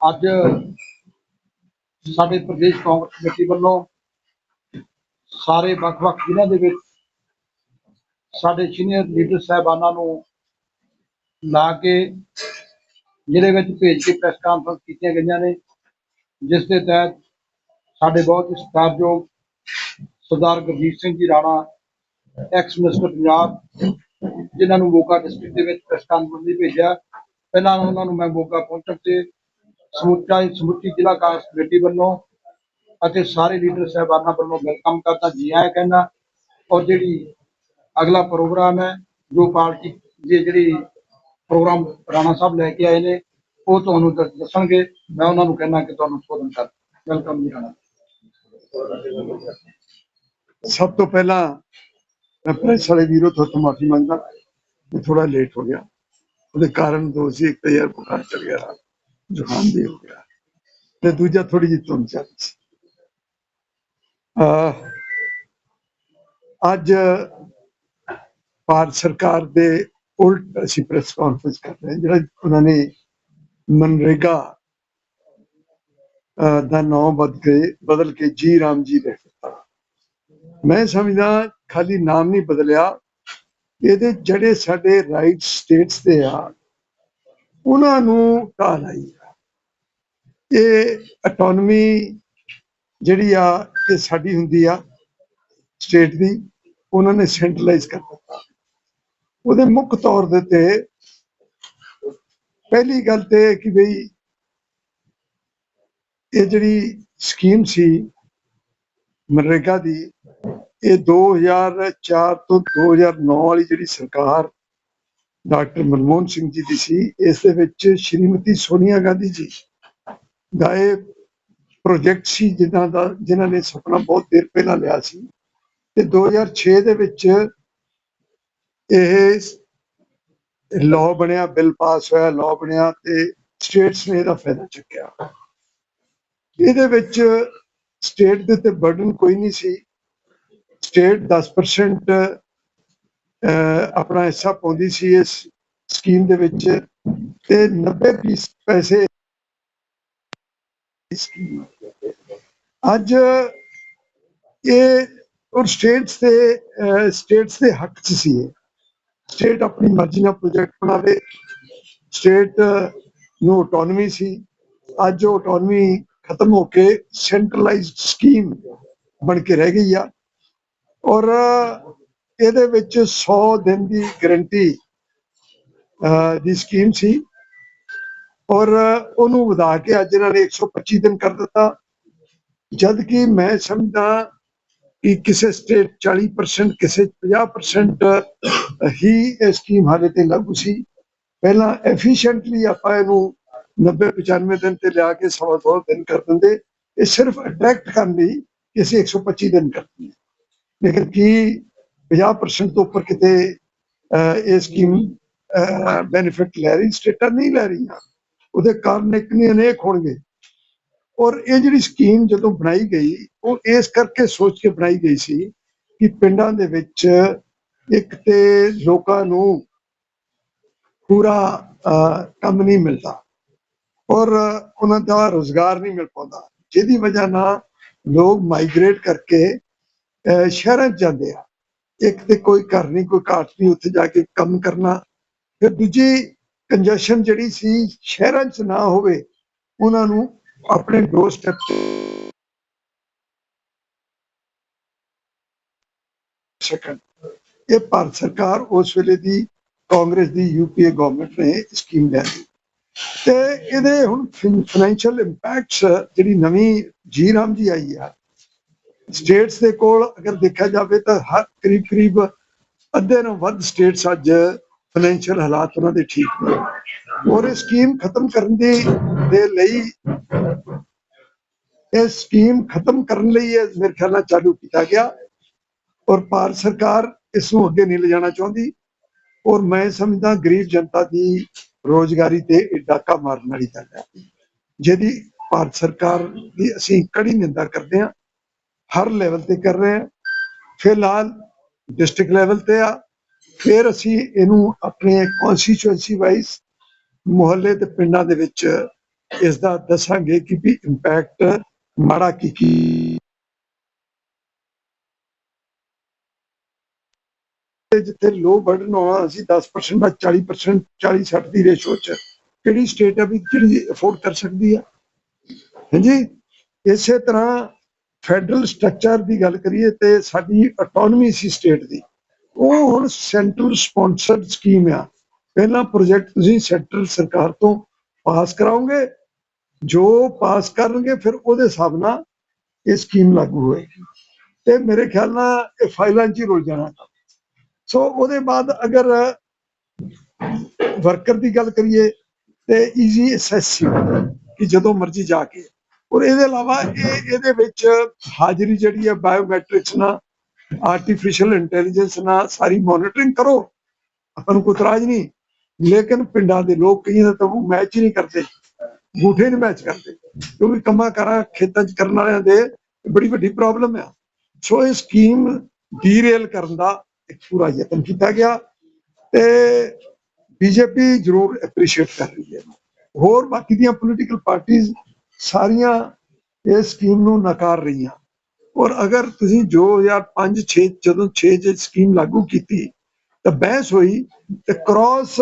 ਅੱਜ ਸਾਡੇ ਪ੍ਰਦੇਸ਼ ਕਾਂਗਰਸ ਕਮੇਟੀ ਵੱਲੋਂ ਸਾਰੇ ਵੱਖ-ਵੱਖ ਜ਼ਿਲ੍ਹਿਆਂ ਦੇ ਵਿੱਚ ਸਾਡੇ ਸੀਨੀਅਰ ਲੀਡਰ ਸਾਹਿਬਾਨਾਂ ਨੂੰ ਲਾ ਕੇ ਜ਼ਿਲ੍ਹੇ ਵਿੱਚ ਭੇਜ ਕੇ ਪ੍ਰੈਸ ਕਾਨਫਰੰਸ ਕੀਤੀਆਂ ਗਈਆਂ ਨੇ, ਜਿਸ ਦੇ ਤਹਿਤ ਸਾਡੇ ਬਹੁਤ ਹੀ ਸਤਿਕਾਰਯੋਗ ਸਰਦਾਰ ਗੁਰਜੀਤ ਸਿੰਘ ਜੀ ਰਾਣਾ ਐਕਸ ਮਿਨਿਸਟਰ ਪੰਜਾਬ, ਜਿਨ੍ਹਾਂ ਨੂੰ ਮੋਗਾ ਡਿਸਟ੍ਰਿਕਟ ਦੇ ਵਿੱਚ ਪ੍ਰੈਸ ਕਾਨਫਰੰਸ ਲਈ ਭੇਜਿਆ। ਪਹਿਲਾਂ ਉਹਨਾਂ ਨੂੰ ਮੈਂ ਮੋਗਾ ਪਹੁੰਚਣ ਤੇ ਸਮੁੱਚਾ ਸਮੁੱਚੀ ਜ਼ਿਲ੍ਹਾ ਕਾਂਗਰਸ ਕਮੇਟੀ ਵੱਲੋਂ ਅਤੇ ਸਾਰੇ ਲੀਡਰ ਸਾਹਿਬਾਨਾਂ ਵੱਲੋਂ ਵੈਲਕਮ ਕਰਦਾ ਜੀ ਆਇਆਂ ਕਹਿੰਦਾ, ਔਰ ਜਿਹੜੀ ਅਗਲਾ ਪ੍ਰੋਗਰਾਮ ਹੈ, ਜੋ ਪਾਰਟੀ ਦੀ ਜਿਹੜੀ ਪ੍ਰੋਗਰਾਮ ਰਾਣਾ ਸਾਹਿਬ ਲੈ ਕੇ ਆਏ ਨੇ, ਉਹ ਤੁਹਾਨੂੰ ਦੱਸਣਗੇ। ਮੈਂ ਉਹਨਾਂ ਨੂੰ ਕਹਿਣਾ ਕਿ ਤੁਹਾਨੂੰ ਸੋਧਨ ਕਰ। ਵੈਲਕਮ ਜੀ ਰਾਣਾ। ਸਭ ਤੋਂ ਪਹਿਲਾਂ ਮੈਂ ਪ੍ਰੈਸ ਵਾਲੇ ਵੀਰੋ ਤੋਂ ਮਾਫੀ ਮੰਗਦਾ ਥੋੜਾ ਲੇਟ ਹੋ ਗਿਆ। ਉਹਦੇ ਕਾਰਨ ਦੋ ਸੀ ਇੱਕ ਤਾਂ ਯਾਰ ਬੁਖਾਰ ਚੜ ਗਿਆ ਰਾਤ, ਜ਼ੁਕਾਮ ਵੀ ਹੋ ਗਿਆ ਤੇ ਦੂਜਾ ਥੋੜੀ ਜਿਹੀ ਧੁੰਦ ਚੱਲ ਸੀ। ਅੱਜ ਭਾਰਤ ਸਰਕਾਰ ਦੇ ਉਲਟ ਅਸੀਂ ਪ੍ਰੈਸ ਕਾਨਫਰੰਸ ਕਰ ਰਹੇ ਹਾਂ ਜਿਹੜਾ ਉਹਨਾਂ ਨੇ ਮਨਰੇਗਾ ਅਹ ਦਾ ਨਾਮ ਬਦਲ ਕੇ ਬਦਲ ਕੇ ਜੀ ਰਾਮ ਜੀ ਦੇ ਦਿੱਤਾ ਮੈਂ ਸਮਝਦਾ ਖਾਲੀ ਨਾਮ ਨਹੀਂ ਬਦਲਿਆ ਇਹਦੇ ਜਿਹੜੇ ਸਾਡੇ ਰਾਈਟ ਸਟੇਟਸ ਦੇ ਆ, ਉਹਨਾਂ ਨੂੰ ਢਾਹ ਲਾਈ ਇਹ ਆਟੋਨਮੀ ਜਿਹੜੀ ਆ, ਇਹ ਸਾਡੀ ਹੁੰਦੀ ਆ ਸਟੇਟ ਦੀ, ਉਹਨਾਂ ਨੇ ਸੈਂਟਰਲਾਈਜ਼ ਕਰ ਦਿੱਤਾ। ਉਹਦੇ ਮੁੱਖ ਤੌਰ ਦੇ ਤੇ ਪਹਿਲੀ ਗੱਲ ਤੇ ਕਿ ਬਈ ਇਹ ਜਿਹੜੀ ਸਕੀਮ ਸੀ ਮਨਰੇਗਾ ਦੀ ਇਹ 2004 ਤੋਂ 2009 ਵਾਲੀ ਜਿਹੜੀ ਸਰਕਾਰ ਡਾਕਟਰ ਮਨਮੋਹਨ ਸਿੰਘ ਜੀ ਦੀ ਸੀ, ਇਸ ਦੇ ਵਿੱਚ ਸ਼੍ਰੀਮਤੀ ਸੋਨੀਆ ਗਾਂਧੀ ਜੀ ਦਾ ਇਹ ਪ੍ਰੋਜੈਕਟ ਸੀ ਜਿਨ੍ਹਾਂ ਦਾ, ਜਿਨ੍ਹਾਂ ਨੇ ਸੁਪਨਾ ਬਹੁਤ ਦੇਰ ਪਹਿਲਾਂ ਲਿਆ ਸੀ। ਤੇ 2006 ਦੇ ਵਿੱਚ ਇਹ ਲਾਅ ਬਣਿਆ ਬਿੱਲ ਪਾਸ ਹੋਇਆ ਲਾਅ ਬਣਿਆ ਤੇ ਸਟੇਟਸ ਨੇ ਇਹਦਾ ਫਾਇਦਾ ਚੁੱਕਿਆ। ਇਹਦੇ ਵਿੱਚ ਸਟੇਟ ਦੇ ਤੇ ਬਰਡਨ ਕੋਈ ਨਹੀਂ ਸੀ। ਸਟੇਟ 10% ਅਹ, ਆਪਣਾ ਹਿੱਸਾ ਪਾਉਂਦੀ ਸੀ ਇਸ ਸਕੀਮ ਦੇ ਵਿੱਚ ਤੇ 90 ਪੀਸ ਪੈਸੇ ਅੱਜ ਇਹ ਔਰ ਸਟੇਟਸ ਦੇ ਸਟੇਟਸ ਦੇ ਹੱਕ 'ਚ ਸੀ ਇਹ। ਸਟੇਟ ਆਪਣੀ ਮਰਜ਼ੀ ਨਾਲ ਪ੍ਰੋਜੈਕਟ ਬਣਾਵੇ। ਸਟੇਟ ਨੂੰ ਆਟੋਨਮੀ ਸੀ। ਅੱਜ ਉਹ ਆਟੋਨਮੀ ਖਤਮ ਹੋ ਕੇ ਸੈਂਟਰਲਾਈਜ਼ਡ ਸਕੀਮ ਬਣ ਕੇ ਰਹਿ ਗਈ ਆ। ਔਰ ਇਹਦੇ ਵਿੱਚ 100 ਦਿਨ ਦੀ ਗਾਰੰਟੀ ਦੀ ਸਕੀਮ ਸੀ। ਔਰ ਉਹਨੂੰ ਵਧਾ ਕੇ ਅੱਜ ਇਹਨਾਂ ਨੇ 125 ਦਿਨ ਕਰ ਦਿੱਤਾ। ਜਦ ਕਿ ਮੈਂ ਸਮਝਦਾ ਕਿ ਕਿਸੇ ਸਟੇਟ 40% ਕਿਸੇ 50% ਹੀ ਇਹ ਸਕੀਮ ਹਾਲੇ ਤੇ ਲਾਗੂ ਸੀ। ਪਹਿਲਾਂ ਐਫੀਸ਼ੀਐਂਟਲੀ ਆਪਾਂ ਇਹਨੂੰ 90 95 ਦਿਨ ਤੇ ਲਿਆ ਕੇ ਸਵਾ ਸੌ ਦਿਨ ਕਰ ਦਿੰਦੇ। ਇਹ ਸਿਰਫ ਅਟਰੈਕਟ ਕਰਨ ਲਈ ਕਿ ਅਸੀਂ 125 ਦਿਨ ਕਰਦੇ ਹਾਂ ਲੇਕਿਨ ਕੀ 50% ਤੋਂ ਉੱਪਰ ਕਿਤੇ ਇਹ ਸਕੀਮ ਬੈਨੀਫਿਟ ਲੈ ਰਹੀ ਸਟੇਟਾਂ ਨਹੀਂ ਲੈ ਰਹੀਆਂ। ਉਹਦੇ ਕਾਰਨ ਇੱਕ ਨਹੀਂ ਅਨੇਕ ਹੋਣਗੇ। ਔਰ ਇਹ ਜਿਹੜੀ ਸਕੀਮ ਜਦੋਂ ਬਣਾਈ ਗਈ ਉਹ ਇਸ ਕਰਕੇ ਸੋਚ ਕੇ ਬਣਾਈ ਗਈ ਸੀ ਕਿ ਪਿੰਡਾਂ ਦੇ ਵਿੱਚ ਇੱਕ ਤੇ ਲੋਕਾਂ ਨੂੰ ਪੂਰਾ ਅਹ, ਕੰਮ ਨਹੀਂ ਮਿਲਦਾ ਔਰ ਉਹਨਾਂ ਦਾ ਰੋਜ਼ਗਾਰ ਨਹੀਂ ਮਿਲ ਪਾਉਂਦਾ। ਜਿਹਦੀ ਵਜ੍ਹਾ ਨਾਲ ਲੋਕ ਮਾਈਗ੍ਰੇਟ ਕਰਕੇ ਸ਼ਹਿਰਾਂ 'ਚ ਜਾਂਦੇ ਆ। ਇੱਕ ਤੇ ਕੋਈ ਘਰ ਨਹੀਂ, ਕੋਈ ਘਾਟ ਨਹੀਂ ਉੱਥੇ ਜਾ ਕੇ ਕੰਮ ਕਰਨਾ। ਫਿਰ ਦੂਜੀ ਕੰਜੈਸ਼ਨ ਜਿਹੜੀ ਸੀ ਸ਼ਹਿਰਾਂ 'ਚ ਨਾ ਹੋਵੇ, ਉਹਨਾਂ ਨੂੰ ਆਪਣੇ ਡੋਰ ਸਟੈਪ ਸਕਣ ਇਹ ਭਾਰਤ ਸਰਕਾਰ ਉਸ ਵੇਲੇ ਦੀ ਕਾਂਗਰਸ ਦੀ ਯੂਪੀਏ ਗਵਰਨਮੈਂਟ ਨੇ ਸਕੀਮ ਲਿਆ ਸੀ। ਤੇ ਇਹਦੇ ਹੁਣ ਫਾਈਨੈਂਸ਼ੀਅਲ ਇੰਪੈਕਟਸ ਜਿਹੜੀ ਨਵੀਂ ਜੀ ਰਾਮ ਜੀ ਆਈ ਆ ਸਟੇਟਸ ਦੇ ਕੋਲ ਅਗਰ ਦੇਖਿਆ ਜਾਵੇ ਤਾਂ ਹਰ ਕਰੀਬ ਕਰੀਬ ਅੱਧੇ ਨਾਲੋਂ ਵੱਧ ਸਟੇਟਸ ਅੱਜ ਫਾਈਨੈਂਸ਼ੀਅਲ ਹਾਲਾਤ ਉਹਨਾਂ ਦੇ ਠੀਕ ਨੇ। ਔਰ ਇਹ ਸਕੀਮ ਖਤਮ ਕਰਨ ਦੀ, ਦੇ ਲਈ ਇਹ ਸਕੀਮ ਖਤਮ ਕਰਨ ਲਈ ਇਹ ਮੇਰੇ ਖਿਆਲ ਨਾਲ ਚਾਲੂ ਕੀਤਾ ਗਿਆ। ਔਰ ਭਾਰਤ ਸਰਕਾਰ ਇਸ ਨੂੰ ਅੱਗੇ ਨਹੀਂ ਲਿਜਾਣਾ ਚਾਹੁੰਦੀ। ਔਰ ਮੈਂ ਸਮਝਦਾ ਗਰੀਬ ਜਨਤਾ ਦੀ ਰੋਜ਼ਗਾਰੀ ਤੇ ਇਹ ਡਾਕਾ ਮਾਰਨ ਵਾਲੀ ਗੱਲ ਹੈ। ਜਿਹਦੀ ਭਾਰਤ ਸਰਕਾਰ ਦੀ ਅਸੀਂ ਕੜੀ ਨਿੰਦਾ ਕਰਦੇ ਹਾਂ। ਹਰ ਲੈਵਲ ਤੇ ਕਰ ਰਹੇ ਹਾਂ। ਫਿਲਹਾਲ ਡਿਸਟ੍ਰਿਕਟ ਲੈਵਲ ਤੇ ਆ। ਫਿਰ ਅਸੀਂ ਇਹਨੂੰ ਆਪਣੇ ਕਨਸਟੀਚੁਐਂਸੀ ਵਾਈਜ਼ ਮੁਹੱਲੇ ਤੇ ਪਿੰਡਾਂ ਦੇ ਵਿੱਚ ਇਸ ਦਾ ਦੱਸਾਂਗੇ ਕਿ ਵੀ ਇੰਪੈਕਟ ਮਾੜਾ ਕੀ ਕੀ ਜਿੱਥੇ ਲੋ ਬਰਡਨ ਹੋਣਾ, ਅਸੀਂ 10% ਦਾ 40% 40 60 ਦੀ ਰੇਸ਼ੋ ਚ ਕਿਹੜੀ ਸਟੇਟ ਆ ਵੀ ਜਿਹੜੀ ਅਫੋਰਡ ਕਰ ਸਕਦੀ ਆ। ਹਾਂਜੀ, ਇਸੇ ਤਰ੍ਹਾਂ ਫੈਡਰਲ ਸਟਰਕਚਰ ਦੀ ਗੱਲ ਕਰੀਏ ਤੇ ਸਾਡੀ ਆਟੋਨਮੀ ਸੀ ਸਟੇਟ ਦੀ। ਉਹ ਹੁਣ ਸੈਂਟਰਲ ਸਪਾਂਸਰਡ ਸਕੀਮ ਆ। ਪਹਿਲਾ ਪ੍ਰੋਜੈਕਟ ਤੁਸੀਂ ਸੈਂਟਰਲ ਸਰਕਾਰ ਤੋਂ ਪਾਸ ਕਰਾਓਗੇ, ਜੋ ਪਾਸ ਕਰਨਗੇ, ਫਿਰ ਉਹਦੇ ਹਿਸਾਬ ਨਾਲ ਇਹ ਸਕੀਮ ਲਾਗੂ ਹੋਏਗੀ। ਤੇ ਮੇਰੇ ਖਿਆਲ ਨਾਲ ਇਹ ਫਾਈਲਾਂ 'ਚ ਹੀ ਰੁਲ ਜਾਣਾ। ਸੋ ਉਹਦੇ ਬਾਅਦ ਅਗਰ ਵਰਕਰ ਦੀ ਗੱਲ ਕਰੀਏ, ਤੇ ਈਜ਼ੀ ਐਸਐਸਸੀ ਕਿ ਜਦੋਂ ਮਰਜ਼ੀ ਜਾ ਕੇ। ਔਰ ਇਹਦੇ ਇਲਾਵਾ ਇਹ ਇਹਦੇ ਵਿੱਚ ਹਾਜ਼ਰੀ ਜਿਹੜੀ ਹੈ ਬਾਇਓਮੈਟ੍ਰਿਕਸ ਨਾਲ ਆਰਟੀਫੀਸ਼ੀਅਲ ਇੰਟੈਲੀਜੈਂਸ ਨਾਲ ਸਾਰੀ ਮੋਨੀਟਰਿੰਗ ਕਰੋ। ਆਪਾਂ ਨੂੰ ਕੋਈ ਤਰਾਜ ਨਹੀਂ। ਲੇਕਿਨ ਪਿੰਡਾਂ ਦੇ ਲੋਕ ਕਈਆਂ ਤਾਂ ਉਹ ਮੈਚ ਹੀ ਨਹੀਂ ਕਰਦੇ। ਗੂਠੇ ਨਹੀਂ ਮੈਚ ਕਰਦੇ। ਕਿਉਂਕਿ ਕੰਮਾਂ ਕਾਰਾਂ ਖੇਤਾਂ 'ਚ ਕਰਨ ਵਾਲਿਆਂ ਦੇ ਬੜੀ ਵੱਡੀ ਪ੍ਰੋਬਲਮ ਆ। ਸੋ ਇਹ ਸਕੀਮ ਡੀਰੇਲ ਕਰਨ ਦਾ ਇੱਕ ਪੂਰਾ ਯਤਨ ਕੀਤਾ ਗਿਆ ਤੇ ਬੀਜੇਪੀ ਜ਼ਰੂਰ ਐਪਰੀਸ਼ੀਏਟ ਕਰ ਰਹੀ ਹੈ। ਹੋਰ ਬਾਕੀ ਦੀਆਂ ਪੋਲੀਟੀਕਲ ਪਾਰਟੀਆਂ ਸਾਰੀਆਂ ਇਸ ਸਕੀਮ ਨੂੰ ਨਕਾਰ ਰਹੀਆਂ। ਔਰ ਅਗਰ ਤੁਸੀਂ 2005 6 ਜਦੋਂ 6 ਚ ਸਕੀਮ ਲਾਗੂ ਕੀਤੀ, ਤਾਂ ਬਹਿਸ ਹੋਈ ਤੇ ਕ੍ਰਾਸ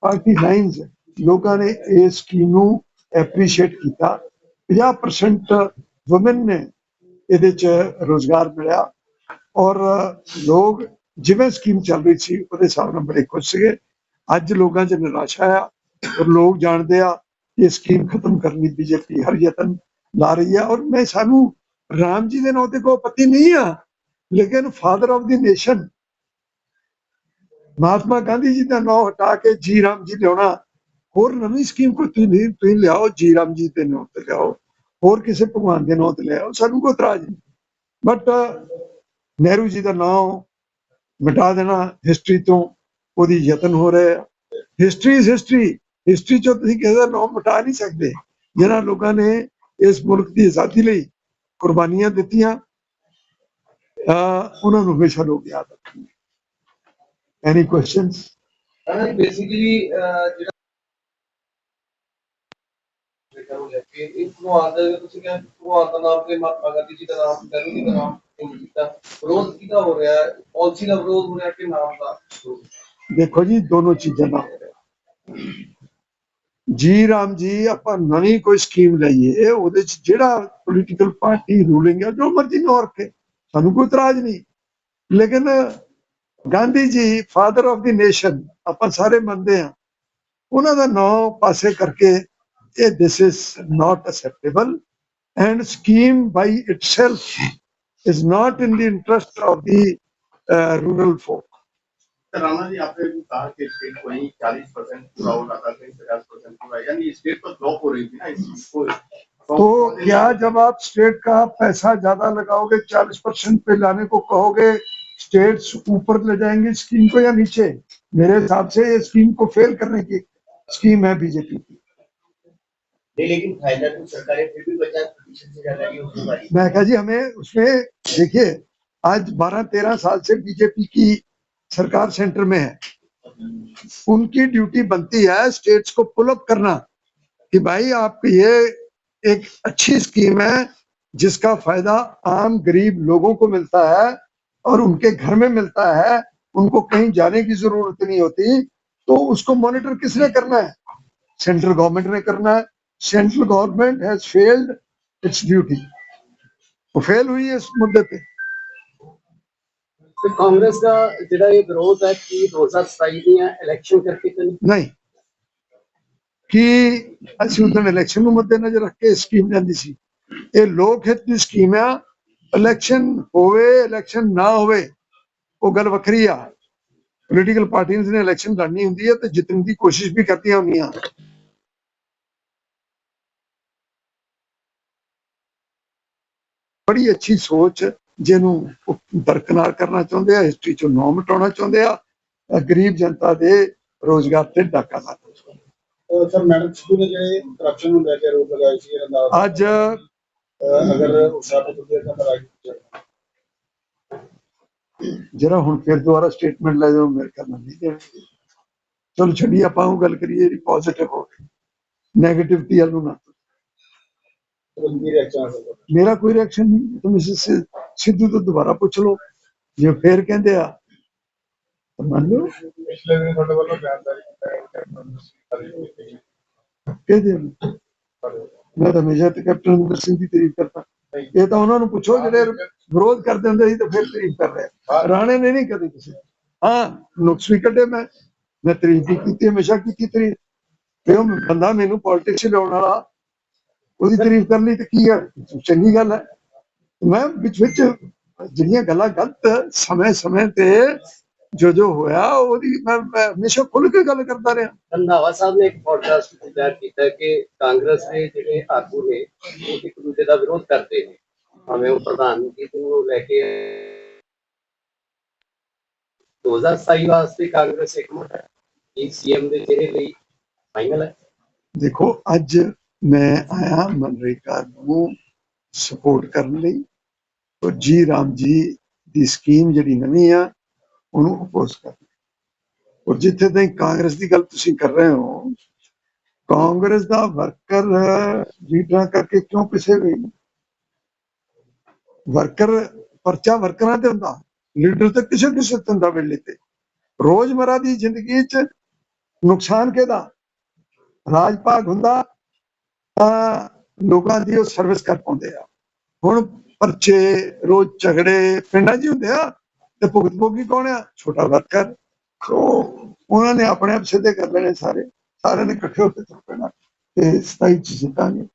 ਪਾਰਟੀ ਲਾਈਨਸ ਲੋਕਾਂ ਨੇ ਇਸ ਸਕੀਮ ਨੂੰ ਐਪਰੀਸ਼ੀਏਟ ਕੀਤਾ। 50% ਔਮਨ ਨੇ ਇਹਦੇ ਚ ਰੋਜ਼ਗਾਰ ਮਿਲਿਆ। ਔਰ ਲੋਕ ਜਿਵੇਂ ਸਕੀਮ ਚੱਲ ਰਹੀ ਸੀ, ਉਹਦੇ ਹਿਸਾਬ ਨਾਲ ਬੜੇ ਖੁਸ਼ ਸੀਗੇ। ਅੱਜ ਲੋਕਾਂ 'ਚ ਨਿਰਾਸ਼ਾ ਆ, ਔਰ ਲੋਕ ਜਾਣਦੇ ਆ ਇਹ ਸਕੀਮ ਖਤਮ ਕਰਨ ਲਈ ਬੀਜੇਪੀ ਹਰ ਯਤਨ ਲਾ ਰਹੀ ਹੈ ਔਰ ਮੈਂ ਸਾਨੂੰ ਰਾਮ ਜੀ ਦੇ ਨਾਂ ਤੇ ਕੋਈ ਆਪੱਤੀ ਨਹੀਂ ਆ, ਲੇਕਿਨ father of the nation Mahatma Gandhi ji ਦਾ ਨਾਂ ਹਟਾ ਕੇ ਜੀ ਰਾਮ ਜੀ ਲਿਆਉਣਾ, ਹੋਰ ਨਵੀਂ ਸਕੀਮ ਕੋਈ ਤੁਸੀਂ ਨਹੀਂ, ਤੁਸੀਂ ਲਿਆਓ, ਜੀ ਰਾਮ ਜੀ ਦੇ ਨਾਂ ਤੇ ਲਿਆਓ, ਹੋਰ ਕਿਸੇ ਭਗਵਾਨ ਦੇ ਨਾਂ ਤੇ ਲਿਆਓ, ਸਾਨੂੰ ਕੋਈ ਇਤਰਾਜ਼ ਨਹੀਂ। ਬਟ ਨਹਿਰੂ ਜੀ ਦਾ ਨਾਂ ਮਿਟਾ ਦੇਣਾ ਹਿਸਟਰੀ ਤੋਂ ਉਹਦੀ ਯਤਨ ਹੋ ਰਹੇ ਆ ਹਿਸਟਰੀ ਇਜ਼ ਹਿਸਟਰੀ ਹਿਸਟਰੀ ਚੋਂ ਤੁਸੀਂ ਕਿਸੇ ਦਾ ਨਾਮ ਮਿਟਾ ਨਹੀਂ ਸਕਦੇ। ਜਿਹਨਾਂ ਲੋਕਾਂ ਨੇ ਇਸ ਮੁਲਕ ਦੀ ਆਜ਼ਾਦੀ ਲਈ ਕੁਰਬਾਨੀਆਂ ਦਿੱਤੀਆਂ ਉਹਨਾਂ ਨੂੰ ਹਮੇਸ਼ਾ ਲੋਕ ਯਾਦ ਰੱਖਣਗੇ ਐਨੀ ਕੁਐਸਚਨਸ ਬੇਸਿਕਲੀ ਜਿਹੜਾ ਉਹ ਲੈ ਕੇ ਇਹ ਭਗਵਾਨ ਦਾ ਤੁਸੀਂ ਕਹਿੰਦੇ ਭਗਵਾਨ ਦਾ ਨਾਮ ਤੇ ਮਹਾਤਮਾ ਗਾਂਧੀ ਜੀ ਦਾ ਨਾਮ ਨਹਿਰੂ ਜੀ ਦਾ ਨਾਮ ਕੀਤਾ। ਵਿਰੋਧ ਕਿਹਦਾ ਹੋ ਰਿਹਾ? ਹੈ ਪਾਲਿਸੀ ਦਾ ਵਿਰੋਧ ਹੋ ਰਿਹਾ ਕਿ ਨਾਮ ਦਾ? ਦੇਖੋ ਜੀ ਦੋਨੋਂ ਚੀਜ਼ਾਂ ਦਾ ਹੋ ਰਿਹਾ। ਜੀ ਰਾਮ ਜੀ, ਆਪਾਂ ਨਵੀਂ ਕੋਈ ਸਕੀਮ ਲਈਏ। ਉਹਦੇ ਚ ਜਿਹੜਾ ਪੋਲੀਟੀਕਲ ਪਾਰਟੀ ਰੂਲਿੰਗ ਹੈ, ਜੋ ਮਰਜ਼ੀ ਨਾ ਰੱਖੇ, ਸਾਨੂੰ ਕੋਈ ਇਤਰਾਜ਼ ਨਹੀਂ। ਲੇਕਿਨ Gandhi ji father of the nation ਆਪਾਂ ਸਾਰੇ ਮੰਨਦੇ ਆ ਉਹਨਾਂ ਦਾ ਨਾਮ ਪਾਸੇ ਕਰਕੇ ਇਹ this is not acceptable and scheme by itself is not in the interest of the rural poor. Rana ji आपने कहा कि स्टेट वही चालीस परसेंट पूरा हो रहा था कहीं पचास परसेंट पूरा यानी स्टेट तो ड्रॉप हो रही थी ना इसको तो क्या जब आप स्टेट का पैसा ज़्यादा लगाओगे 40 परसेंट पे लाने को कहोगे स्टेट्स ऊपर ले जाएँगे स्कीम को या नीचे? मेरे हिसाब से ये स्कीम को फेल करने की स्कीम है बीजेपी की। लेकिन फ़ायदा तो सरकारें फिर भी पचास प्रतिशत से ज़्यादा नहीं मैं कहा जी हमें उसमें देखिए आज 12-13 साल से बीजेपी की सरकार सेंटर में है। उनकी ड्यूटी बनती है स्टेट्स को पुल अप करना कि भाई आप ये एक अच्छी स्कीम है जिसका फ़ायदा आम गरीब लोगों को मिलता है और उनके घर में मिलता है। उनको कहीं जाने की ज़रूरत नहीं होती। तो उसको मॉनिटर किसने करना है? सेंट्रल गवर्नमेंट ने करना है। Central government has failed its duty fail हुई है इस मुद्दे पे। ਤੇ ਕਾਂਗਰਸ ਦਾ ਜਿਹੜਾ ਇਹ ਵਿਰੋਧ ਹੈ ਕਿ 2027 ਦੀਆਂ ਇਲੈਕਸ਼ਨ ਕਰਕੇ ਤਾਂ ਨਹੀਂ? ਕਿ ਅਸੀਂ ਉਦੋਂ ਇਲੈਕਸ਼ਨ ਨੂੰ ਮੱਦੇ ਨਜ਼ਰ ਰੱਖ ਕੇ ਸਕੀਮ ਜਾਂਦੀ ਸੀ? ਇਹ ਲੋਕ ਹਿੱਤ ਦੀ ਸਕੀਮ ਆ। ਇਲੈਕਸ਼ਨ ਹੋਵੇ ਇਲੈਕਸ਼ਨ ਨਾ ਹੋਵੇ, ਉਹ ਗੱਲ ਵੱਖਰੀ ਆ। ਪੋਲੀਟੀਕਲ ਪਾਰਟੀਆਂ ਨੇ ਇਲੈਕਸ਼ਨ ਲੜਨੀ ਹੁੰਦੀ ਹੈ ਤੇ ਜਿੱਤਣ ਦੀ ਕੋਸ਼ਿਸ਼ ਵੀ ਕਰਦੀਆਂ ਹੁੰਦੀਆਂ। ਬੜੀ ਅੱਛੀ ਸੋਚ ਜਿਹਨੂੰ ਦਰਕਨਾਰ ਕਰਨਾ ਚਾਹੁੰਦੇ ਆ ਹਿਸਟਰੀ ਚੋਂ ਨੌ ਮਿਟਾਉਣਾ ਚਾਹੁੰਦੇ ਆ ਗਰੀਬ ਜਨਤਾ ਦੇ ਰੋਜ਼ਗਾਰ ਤੇ ਡਾਕਾ ਲਾਣਾ ਚਾਹੁੰਦੇ ਆ। ਸਰ ਮੈਡਮ ਸਿੱਧੂ ਨੇ ਜਿਹੜੇ ਕਰਪਸ਼ਨ ਨੂੰ ਲੈ ਕੇ ਆਰੋਪ ਲਗਾਏ ਸੀ ਰੰਦਾਵਾ ਅੱਜ ਅਗਰ ਉਸਾਪੇ ਤੋਂ ਦੇਰ ਦਾ ਰਾਜ ਜਿਹੜਾ ਹੁਣ ਫਿਰ ਦੁਬਾਰਾ ਸਟੇਟਮੈਂਟ ਲੈ ਜਾਓ ਮੇਰੇ ਨਾਲ ਨਹੀਂ ਦੇਣਗੇ। ਚਲੋ ਛੱਡੀ ਆਪਾਂ ਉਹ ਗੱਲ ਕਰੀਏ ਜਿਹੜੀ ਪੋਜ਼ਿਟਿਵ ਹੋਵੇ ਨੈਗੇਟਿਵਿਟੀ ਵੱਲ ਨੂੰ ਨਾ ਮੇਰਾ ਕੋਈ ਰਿਐਕਸ਼ਨ ਨਹੀਂ ਤੁਸੀਂ ਮਿਸਿਸ ਸਿੱਧੂ ਤੋਂ ਦੁਬਾਰਾ ਪੁੱਛ ਲਓ। ਜੇ ਫੇਰ ਕਹਿੰਦੇ ਆ ਤਾਂ ਮੰਨ ਲਓ। ਪਿਛਲੇ ਦਿਨ ਤੁਹਾਡੇ ਵੱਲੋਂ ਜਾਣਕਾਰੀ ਕਹਦੇ ਮੈਂ ਤਾਂ ਹਮੇਸ਼ਾ ਤੇ ਕੈਪਟਨ ਅਮਰਿੰਦਰ ਸਿੰਘ ਦੀ ਤਾਰੀਫ ਕਰਦਾ। ਇਹ ਤਾਂ ਉਹਨਾਂ ਨੂੰ ਪੁੱਛੋ ਜਿਹੜੇ ਵਿਰੋਧ ਕਰਦੇ ਹੁੰਦੇ ਸੀ ਤਾਂ ਫਿਰ ਤਾਰੀਫ ਕਰ ਰਹੇ ਰਾਣੇ ਨੇ ਨਹੀਂ ਕਦੇ ਕਿਸੇ ਹਾਂ ਨੁਕਸ ਵੀ ਕੱਢੇ ਮੈਂ। ਮੈਂ ਤਾਰੀਫ ਵੀ ਕੀਤੀ ਹਮੇਸ਼ਾ ਕੀਤੀ ਤਾਰੀਫ। ਤੇ ਉਹ ਬੰਦਾ ਮੈਨੂੰ ਪੋਲਿਟਿਕਸ ਲਿਆਉਣ ਵਾਲਾ ਉਹਦੀ ਤਾਰੀਫ ਕਰ ਲਈ ਤੇ ਕੀ ਹੈ ਚੰਗੀ ਗੱਲ ਹੈ। ਮੈਂ ਵਿੱਚ ਵਿੱਚ ਜਿਹੜੀਆਂ ਗੱਲਾਂ ਗਲਤ ਸਮੇਂ ਸਮੇਂ ਤੇ ਜੋ ਜੋ ਹੋਇਆ ਉਹਦੀ ਮੈਂ ਮੈਂ ਹਮੇਸ਼ਾ ਖੁੱਲ ਕੇ ਗੱਲ ਕਰਦਾ ਰਿਹਾ। ਰੰਧਾਵਾ ਸਾਹਿਬ ਨੇ ਇੱਕ ਪੋਡਕਾਸਟ ਜ਼ਾਹਿਰ ਕੀਤਾ ਕਿ ਕਾਂਗਰਸ ਦੇ ਜਿਹੜੇ ਆਗੂ ਨੇ ਉਹ ਇੱਕ ਦੂਜੇ ਦਾ ਵਿਰੋਧ ਕਰਦੇ ਨੇ। ਭਾਵੇਂ ਉਹ ਪ੍ਰਧਾਨਮੰਤਰੀ ਨੂੰ ਲੈ ਕੇ 2027 ਵਾਸਤੇ ਕਾਂਗਰਸ ਇੱਕ ਮੁੱਠ ਹੈ ਇਹ ਸੀਐਮ ਦੇ ਚਿਹਰੇ ਲਈ ਫਾਈਨਲ ਹੈ। ਦੇਖੋ ਅੱਜ ਮੈਂ ਆਇਆ ਮਨਰੇਗਾ ਨੂੰ ਸਪੋਰਟ ਕਰਨ ਲਈ। ਔਰ ਜੀ ਰਾਮ ਜੀ ਦੀ ਸਕੀਮ ਜਿਹੜੀ ਨਵੀਂ ਆ, ਉਹਨੂੰ ਅਪੋਜ਼ ਕਰ ਔਰ ਜਿੱਥੇ ਤਾਈਂ ਕਾਂਗਰਸ ਦੀ ਗੱਲ ਤੁਸੀਂ ਕਰ ਰਹੇ ਹੋ, ਕਾਂਗਰਸ ਦਾ ਵਰਕਰ ਲੀਡਰਾਂ ਕਰਕੇ ਕਿਉਂ ਪਿੱਛੇ ਗਈ ਵਰਕਰ, ਪਰਚਾ ਵਰਕਰਾਂ ਤੇ ਹੁੰਦਾ। ਲੀਡਰ ਤੇ ਕਿਸੇ ਕਿਸੇ ਤੇ ਹੁੰਦਾ ਵੇਲੇ ਤੇ। ਰੋਜ਼ਮਰਾ ਦੀ ਜ਼ਿੰਦਗੀ 'ਚ ਨੁਕਸਾਨ ਕਿਹਦਾ? ਰਾਜ ਭਾਗ ਹੁੰਦਾ ਤਾਂ ਲੋਕਾਂ ਦੀ ਉਹ ਸਰਵਿਸ ਕਰ ਪਾਉਂਦੇ ਆ। ਹੁਣ ਪਰਚੇ, ਰੋਜ਼ ਝਗੜੇ, ਪਿੰਡਾਂ 'ਚ ਹੀ ਹੁੰਦੇ ਆ ਤੇ ਭੁਗਤ ਭੋਗੀ ਕੌਣ ਆ? ਛੋਟਾ ਵਰਕਰ। ਸੋ ਉਹਨਾਂ ਨੇ ਆਪਣੇ ਆਪ ਸਿੱਧੇ ਕਰ ਲੈਣੇ ਸਾਰੇ। ਸਾਰਿਆਂ ਨੇ ਇਕੱਠੇ ਹੋ ਕੇ ਤੁਰ ਪੈਣਾ। ਤੇ ਸਤਾਈ ਚ ਜਿੱਤਾਂਗੇ।